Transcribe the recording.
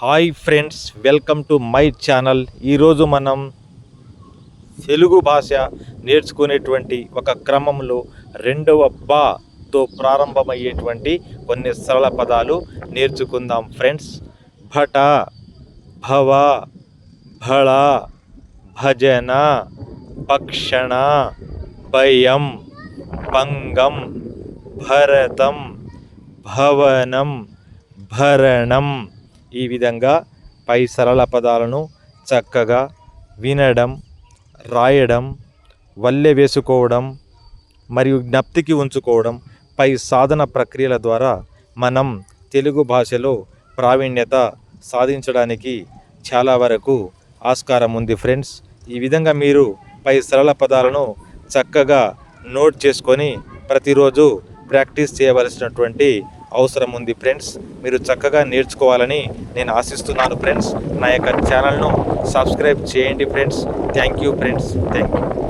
Hi friends welcome to my channel. ఈరోజు మనం తెలుగు భాష నేర్చుకునేటువంటి ఒక క్రమంలో రెండవ బాతో ప్రారంభమయ్యేటువంటి కొన్ని సరళ పదాలు నేర్చుకుందాం ఫ్రెండ్స్. భట భవ భళ భజన భక్షణ భయం భంగం భరతం భవనం భరణం ఈ విధంగా పై సరళ పదాలను చక్కగా వినడం రాయడం వల్లె వేసుకోవడం మరియు జ్ఞప్తికి ఉంచుకోవడం పై సాధన ప్రక్రియల ద్వారా మనం తెలుగు భాషలో ప్రావీణ్యత సాధించడానికి చాలా వరకు ఆస్కారం ఉంది ఫ్రెండ్స్. ఈ విధంగా మీరు పై సరళ పదాలను చక్కగా నోట్ చేసుకొని ప్రతిరోజు ప్రాక్టీస్ చేయవలసినటువంటి అవసరం ఉంది ఫ్రెండ్స్. మీరు చక్కగా నేర్చుకోవాలని నేను ఆశిస్తున్నాను ఫ్రెండ్స్. నా యొక్క ఛానల్ను సబ్స్క్రైబ్ చేయండి friends. Thank you friends. Thank you.